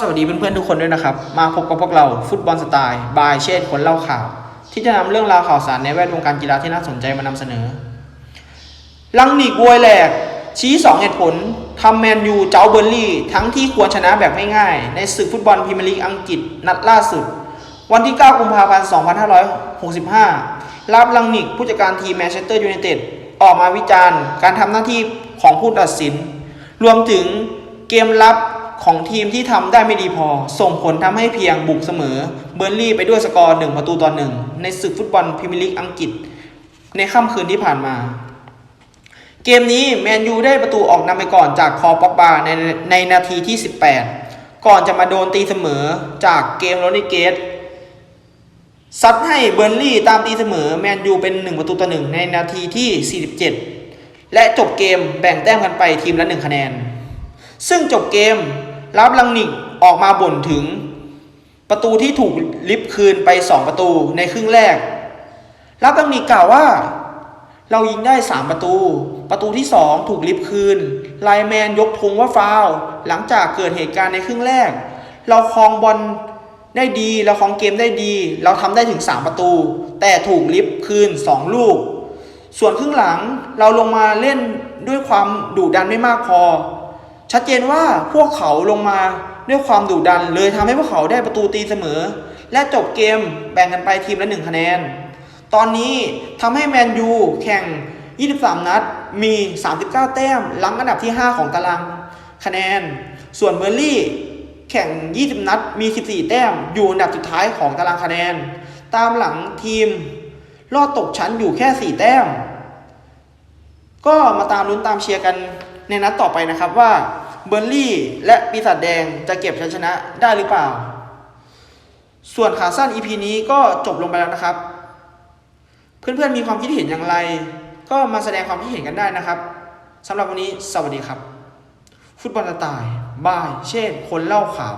สวัสดีเพื่อนๆทุกคนด้วยนะครับ มาพบกับพวกเราฟุตบอลสไตล์บายเชษคนเล่าข่าว ที่จะนำเรื่องราวข่าวสารในแวดวงการกีฬาที่น่าสนใจมานำเสนอ ลังนิกวยแหลก ชี้2เหตุผลทำแมนยูเจ้าเบอร์ลี่ ทั้งที่ควรชนะแบบง่ายๆในศึกฟุตบอลพรีเมียร์ลีกอังกฤษนัดล่าสุด วันที่ 9 กุมภาพันธ์ 2565 รับลังนิกผู้จัดการทีมแมนเชสเตอร์ยูไนเต็ดออกมาวิจารณ์ การทำหน้าที่ของผู้ตัดสิน รวมถึงเกมรับ ของทีมที่ทำได้ไม่ดีพอ ส่งผลทำให้เพียงบุกเสมอ เบอร์ลี่ไปด้วยสกอร์1ประตูต่อ1ในศึกฟุตบอลพรีเมียร์ลีกอังกฤษ ในค่ำคืนที่ผ่านมา เกมนี้แมนยูได้ประตูออกนำไปก่อนจากคอป็อกบาในในนาทีที่ 18 ก่อนจะมาโดนตีเสมอจากเกมโรนิเกตซัดให้เบอร์ลี่ตามตีเสมอแมนยูเป็น 1 ประตูต่อ1ในนาทีที่ 47 และจบเกมแบ่งแต้มกันไปทีมละ 1 คะแนน ซึ่งจบเกม รับลังนิกออกมาบ่นถึง ประตูที่ถูกลิฟต์คืนไป2ประตูในครึ่งแรกรับลังนิกกล่าวว่า เรายิงได้3ประตู ประตูที่2ถูกลิฟต์คืน ไลแมนยกธงว่าฟาวหลังจากเกิดเหตุการณ์ในครึ่งแรก เราครองบอลได้ดีเราครองเกมได้ดี เราทำได้ถึง 3 ประตู แต่ถูกลิฟต์คืน 2 ลูก ส่วนครึ่งหลังเราลงมาเล่นด้วยความดุดันไม่มากพอ ชัดเจนว่าพวกเขาลงมาด้วยความดุดันเลยทำให้พวกเขาได้ประตูตีเสมอ และจบเกมแบ่งกันไปทีมละ1คะแนน ตอนนี้ทำให้แมนยูแข่ง 23 นัดมี 39 แต้มล้ำอันดับที่ 5 ของตารางคะแนน ส่วนเบอร์ลี่แข่ง 20 นัดมี 14 แต้มอยู่อันดับสุดท้ายของตารางคะแนน ตามหลังทีมรอดตกชั้นอยู่แค่ 4 แต้ม ก็มาตามลุ้นตามเชียร์กันในนัดต่อไปนะครับว่า เบอร์ลี่และปีศาจแดงจะเก็บชัยชนะได้หรือเปล่า ส่วนขาสั้น EP นี้ก็จบลงไปแล้วนะครับ เพื่อนๆมีความคิดเห็นอย่างไร ก็มาแสดงความคิดเห็นกันได้นะครับสำหรับวันนี้สวัสดีครับ ฟุตบอลตายบาย เช่น คนเล่าข่าว